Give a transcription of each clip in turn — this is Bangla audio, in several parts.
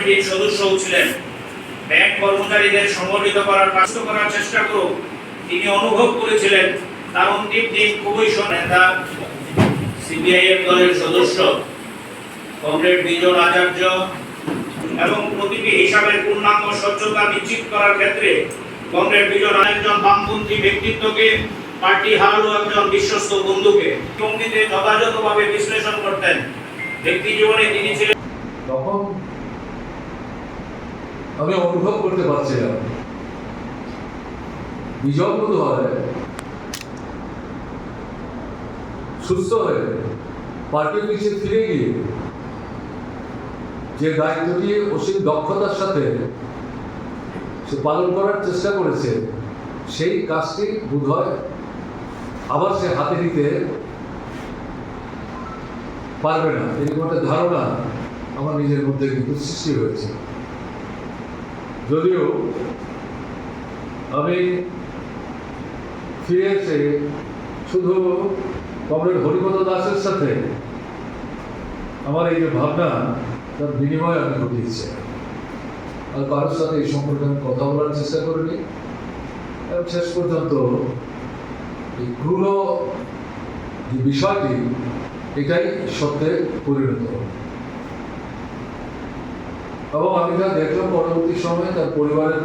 কমিটির সদস্যও ছিলেন। ব্যাংক কর্মচারীদের সংগঠিত করার কাজ করার চেষ্টা করুক। তিনি অনুভব করেছিলেন তার অন্তিম দিন খুবই নেতা সিপিআইএম দলের সদস্য, কমরেড বিজন আচার্য, এবং প্রতিটি হিসাবের পূর্ণাঙ্গ স্বচ্ছতা নিশ্চিত করার ক্ষেত্রে কমরেড বিজন একজন বামপন্থী ব্যক্তিত্বকে, পার্টি হারালো একজন বিশ্বস্ত বন্ধুকে। ভঙ্গিতে যথাযথভাবে বিশ্লেষণ করতেন। ব্যক্তি জীবনে তিনি ছিলেন তখন আমি অনুভব করতে পারছিলাম। বিজয় বোধ হয়, সুস্থ হয়ে পার্টির পিছিয়ে ফিরে গিয়ে যে দায়িত্বটি অসীম দক্ষতার সাথে সে পালন করার চেষ্টা করেছে, সেই কাজটি বোধ হয় আবার সে হাতে নিতে পারবে না। এরকম একটা ধারণা আমার নিজের মধ্যে কিন্তু সৃষ্টি হয়েছে। যদিও আমি ফিরে এসে শুধু কমরেড হরিপদ দাসের সাথে আমার এই যে ভাবনা, তার বিনিময় আমি ঘটিয়েছি আর কারোর সাথে এই সম্পর্কে আমি কথা বলার চেষ্টা করিনি এবং শেষ পর্যন্ত এই ক্রূর যে বিষয়টি, এটাই সত্যে পরিণত হলো। এবং আমি যা দেখলাম পরবর্তী সময়ে তার পরিবারের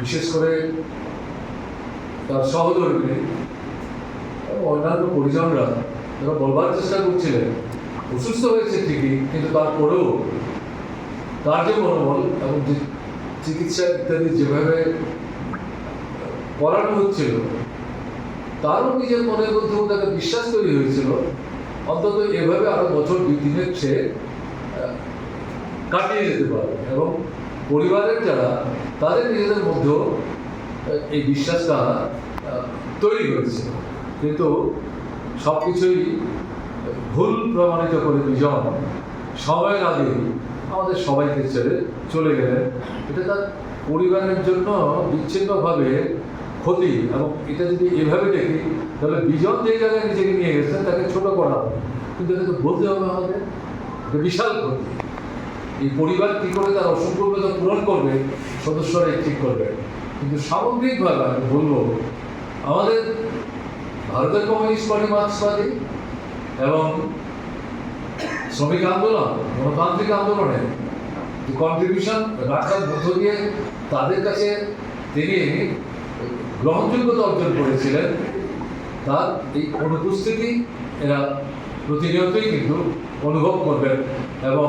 বিশেষ করে তার সহধর্মী অন্যান্য পরিজনরা তারা বলবার চেষ্টা করছিলেন। অসুস্থ হয়েছে ঠিকই কিন্তু তারপরেও তার যে মনোবল এবং যে চিকিৎসা ইত্যাদি যেভাবে করানো হচ্ছিল তারও নিজের মনের মধ্যেও তাকে বিশ্বাস তৈরি হয়েছিল। অন্তত এভাবে আরও বছর দুই সে আহ, কাটিয়ে যেতে পারে এবং পরিবারের যারা, তাদের নিজেদের মধ্যেও এই বিশ্বাসটা তৈরি হয়েছে। কিন্তু সব কিছুই ভুল প্রমাণিত করে দুজন সময়ের আগে আমাদের সবাইকে ছেড়ে চলে গেলেন। এটা তার পরিবারের জন্য বিচ্ছিন্নভাবে ক্ষতি এবং এটা যদি এভাবে দেখি, তাহলে বিজন যে জায়গায় নিজেকে নিয়ে গেছেন, তাকে ছোট করা হবে। কিন্তু এটা তো বলতে হবে আমাদের বিশাল ক্ষতি। এই পরিবার কি করে তার অসম্পূর্ণতা পূরণ করবে, সদস্যরাই ঠিক করবে। কিন্তু সামগ্রিকভাবে আমি বলব, আমাদের ভারতের কমিউনিস্ট পার্টি মার্ক্সবাদী এবং শ্রমিক আন্দোলন, গণতান্ত্রিক আন্দোলনে কন্ট্রিবিউশন রাখার মধ্য দিয়ে তাদের কাছে তিনি গ্রহণযোগ্যতা অর্জন করেছিলেন, তার এই অনুপস্থিতি এরা প্রতিনিয়তই কিন্তু অনুভব করবেন এবং